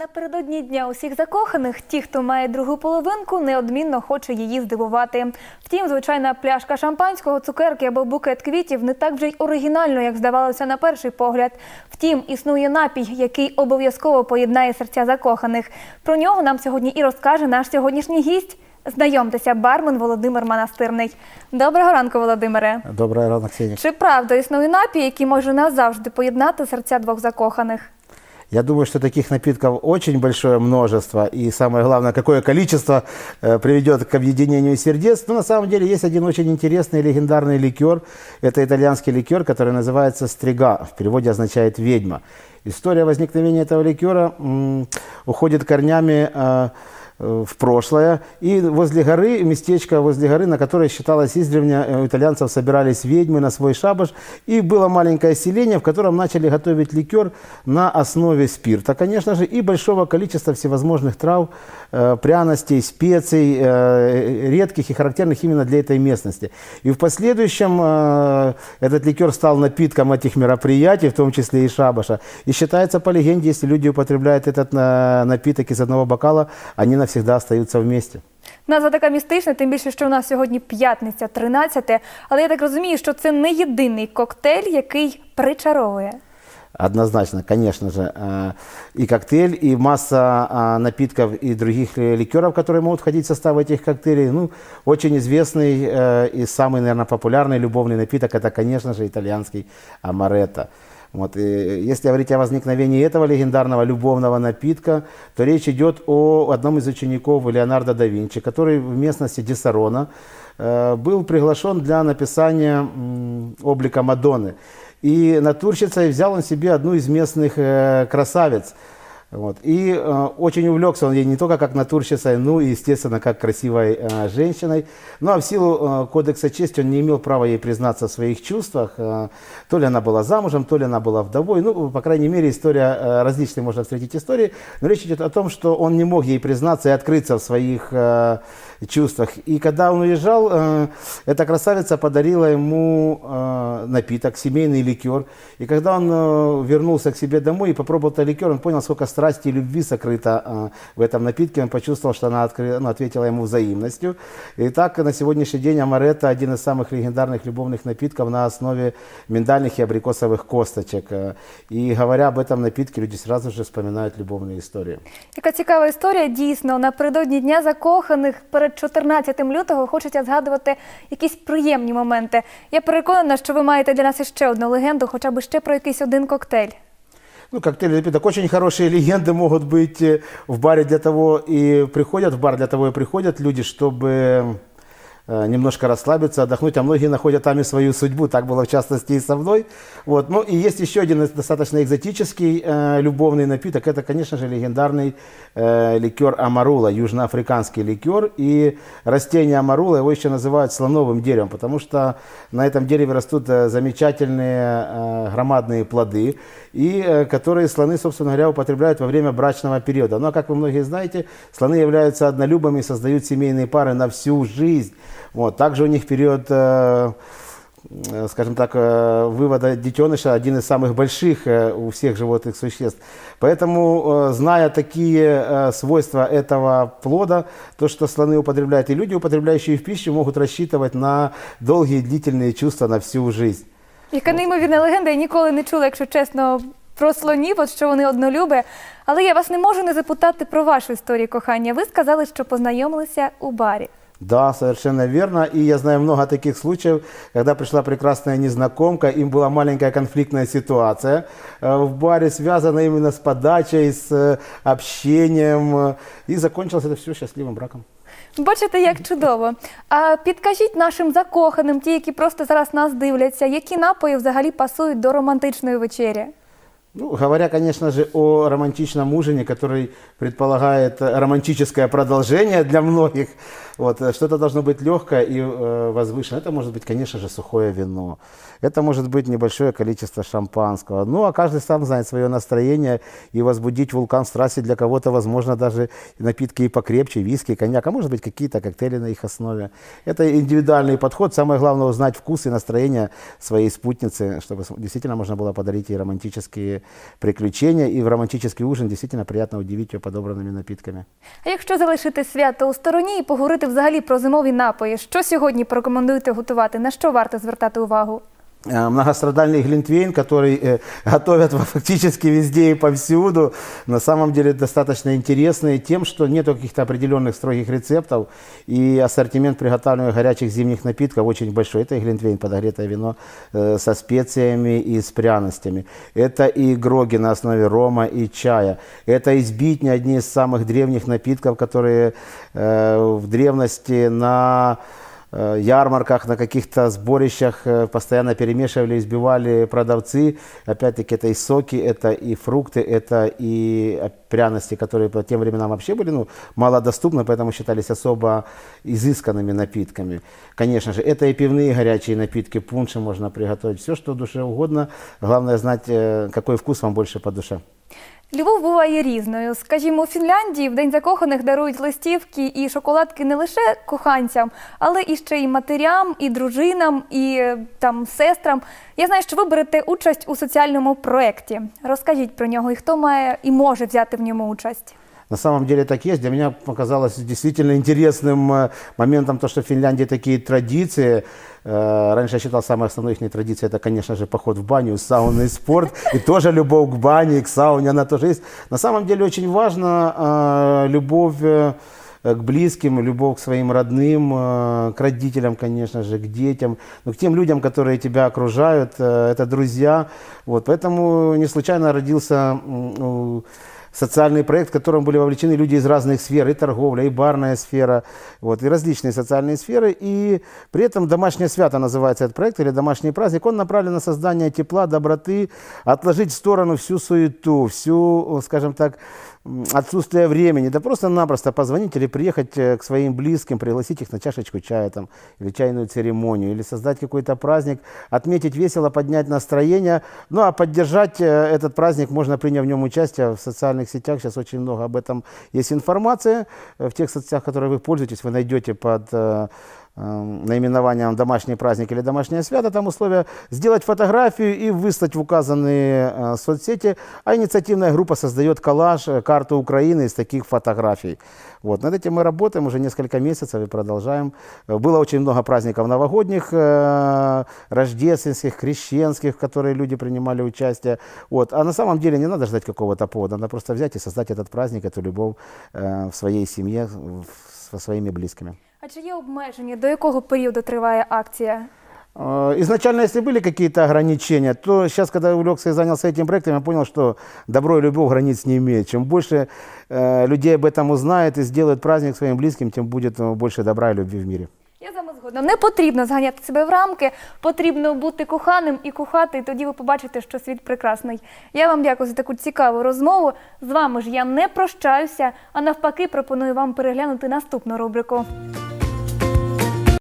Напередодні дня усіх закоханих, ті, хто має другу половинку, неодмінно хоче її здивувати. Втім, звичайна пляшка шампанського, цукерки або букет квітів не так вже й оригінально, як здавалося на перший погляд. Втім, існує напій, який обов'язково поєднає серця закоханих. Про нього нам сьогодні і розкаже наш сьогоднішній гість. Знайомтеся, бармен Володимир Манастирний. Доброго ранку, Володимире. Доброе ранок, Ксения. Чи правда існує напій, який може назавжди поєднати серця двох закоханих? Я думаю, что таких напитков очень большое множество. И самое главное, какое количество э, приведет к объединению сердец. Но на самом деле есть один очень интересный легендарный ликер. Это итальянский ликер, который называется стрига. В переводе означает ведьма. История возникновения этого ликера уходит корнями э, в прошлое. И возле горы, местечко возле горы, на которой считалось издревле, э, у итальянцев собирались ведьмы на свой шабаш. И было маленькое селение, в котором начали готовить ликер на основе спирта, конечно же, и большого количества всевозможных трав, э, пряностей, специй, э, редких и характерных именно для этой местности. И в последующем э, этот ликер стал напитком этих мероприятий, в том числе и шабаша. И считается по легенде, если люди употребляют этот э, напиток из одного бокала, они навсегда остаются вместе. Назва така містична, тим більше, що у нас сьогодні п'ятниця, 13. Але я так розумію, що це не єдиний коктейль, який причаровує. Однозначно, конечно же. э, И коктейль, и масса а, напитков и других э, ликеров, которые могут входить в состав этих коктейлей. Ну, очень известный э, и самый, наверное, популярный любовный напиток, это, конечно же, итальянский амаретто. Вот, и если говорить о возникновении этого легендарного любовного напитка, то речь идет о одном из учеников Леонардо да Винчи, который в местности Диссарона э, был приглашен для написания облика Мадонны. И натурщицей взял он себе одну из местных э, красавиц. Вот. И э, очень увлекся он ей не только как натурщицей, ну и, естественно, как красивой э, женщиной. Ну а в силу э, кодекса чести он не имел права ей признаться в своих чувствах. Э, то ли она была замужем, то ли она была вдовой. Ну, по крайней мере, история, э, различные можно встретить истории. Но речь идет о том, что он не мог ей признаться и открыться в своих э, чувствах. И когда он уезжал, э, эта красавица подарила ему э, напиток, семейный ликер. И когда он э, вернулся к себе домой и попробовал этот ликер, он понял, сколько страсти и любви сокрыто э, в этом напитке. Он почувствовал, что она откры- ну, ответила ему взаимностью. И так на сегодняшний день амаретто один из самых легендарных любовных напитков на основе миндальных и абрикосовых косточек. Э, И говоря об этом напитке, люди сразу же вспоминают любовные истории. Яка цікава історія, дійсно, напередодні Дня закоханих перед 14 лютого хочеться згадувати якісь приємні моменти. Я переконана, що ви маєте для нас іще одну легенду, хоча б ще про якийсь один коктейль. Ну, коктейли напиток. Очень хорошие легенды могут быть э, в баре для того и приходят, в бар для того и приходят люди, чтобы немножко расслабиться, отдохнуть, а многие находят там и свою судьбу, так было в частности и со мной. Вот. Ну и есть еще один достаточно экзотический э, любовный напиток, это, конечно же, легендарный э, ликер амарула, южноафриканский ликер, и растение амарула его еще называют слоновым деревом, потому что на этом дереве растут э, замечательные э, громадные плоды, и э, которые слоны, собственно говоря, употребляют во время брачного периода. Но, как вы многие знаете, слоны являются однолюбами и создают семейные пары на всю жизнь. Вот. Также у них период, э, э, скажем так, э, вывода детеныша один из самых больших э, у всех животных существ. Поэтому, э, зная такие э, свойства этого плода, то, что слоны употребляют, и люди, употребляющие в пищу, могут рассчитывать на долгие длительные чувства на всю жизнь. Яка неймовірна легенда, я ніколи не чула, якщо чесно, про слонів, от що вони однолюби. Але я вас не можу не запитати про вашу історію кохання. Ви сказали, що познайомилися у барі. Да, совершенно верно. И я знаю много таких случаев, когда пришла прекрасная незнакомка, им была маленькая конфликтная ситуация э, в баре, связанная именно с подачей, с э, общением. э, И закончилось это все счастливым браком. Бачите, як чудово. А підкажіть нашим закоханим, ті, які просто зараз нас дивляться, які напої взагалі пасують до романтичної вечері? Ну, говоря, конечно же, о романтичном ужине, который предполагает э, романтическое продолжение для многих, вот, э, что-то должно быть легкое и э, возвышенное. Это может быть, конечно же, сухое вино. Это может быть небольшое количество шампанского. Ну, а каждый сам знает свое настроение. И возбудить вулкан страсти для кого-то, возможно, даже напитки и покрепче, виски, коньяк, а может быть, какие-то коктейли на их основе. Это индивидуальный подход. Самое главное узнать вкус и настроение своей спутницы, чтобы действительно можно было подарить ей романтические романтические і в романтичний ужин дійсно приятно удивити його подобраними напитками. А якщо залишити свято у стороні і поговорити взагалі про зимові напої, що сьогодні порекомендуєте готувати? На що варто звертати увагу? Э, Многострадальный глинтвейн, который э, готовят фактически везде и повсюду, на самом деле достаточно интересный тем, что нет каких-то определенных строгих рецептов, и ассортимент приготавливаемых горячих зимних напитков очень большой. Это и глинтвейн, подогретое вино э, со специями и с пряностями. Это и гроги на основе рома и чая. Это избитни, одни из самых древних напитков, которые в древности на ярмарках, на каких-то сборищах э, постоянно перемешивали, избивали продавцы. Опять-таки это и соки, это и фрукты, это и э, пряности, которые по тем временам вообще были ну, малодоступны, поэтому считались особо изысканными напитками. Конечно же, это и пивные горячие напитки, пунши можно приготовить, все, что душе угодно. Главное знать, э, какой вкус вам больше по душе. Любов буває різною. Скажімо, у Фінляндії в День закоханих дарують листівки і шоколадки не лише коханцям, але і ще й матерям, і дружинам, і е, там сестрам. Я знаю, що ви берете участь у соціальному проєкті. Розкажіть про нього і хто має і може взяти в ньому участь. На самом деле так есть. Для меня показалось действительно интересным э, моментом то, что в Финляндии такие традиции. Э, Раньше я считал, самой основной их традицией это, конечно же, поход в баню, сауна и спорт. И тоже любовь к бане, и к сауне, она тоже есть. На самом деле очень важно э, любовь к близким, любовь к своим родным, к родителям, конечно же, к детям, ну, к тем людям, которые тебя окружают, это друзья. Вот, поэтому не случайно родился социальный проект, в котором были вовлечены люди из разных сфер, и торговля, и барная сфера, вот, и различные социальные сферы. И при этом «Домашнее свято» называется этот проект, или «Домашний праздник». Он направлен на создание тепла, доброты, отложить в сторону всю суету, всю, скажем так, отсутствие времени, да просто-напросто позвонить или приехать э, к своим близким, пригласить их на чашечку чая там, или чайную церемонию, или создать какой-то праздник, отметить весело, поднять настроение. Ну а поддержать э, этот праздник можно, приняв в нем участие в социальных сетях. Сейчас очень много об этом есть информация. Э, В тех соцсетях, которые вы пользуетесь, вы найдете под наименованием «домашний праздник» или «домашнее свято», там условия сделать фотографию и выслать в указанные э, соцсети, а инициативная группа создает коллаж, э, карту Украины из таких фотографий. Вот. Над этим мы работаем уже несколько месяцев и продолжаем. Э, Было очень много праздников новогодних, э, рождественских, крещенских, в которые люди принимали участие. Вот. А на самом деле не надо ждать какого-то повода, надо просто взять и создать этот праздник, эту любовь в своей семье, в- своими близкими. А чи є обмеження, до якого періоду триває акція? Э, Изначально, если были какие-то ограничения, то сейчас, когда я увлекся и занялся этим проектом, я понял, что добро и любовь границ не имеет. Чем больше э, людей об этом узнает и сделает праздник своим близким, тем будет э, больше добра и любви в мире. Я з вами згодна. Не потрібно зганяти себе в рамки, потрібно бути коханим і кохати, і тоді ви побачите, що світ прекрасний. Я вам дякую за таку цікаву розмову. З вами ж я не прощаюся, а навпаки, пропоную вам переглянути наступну рубрику.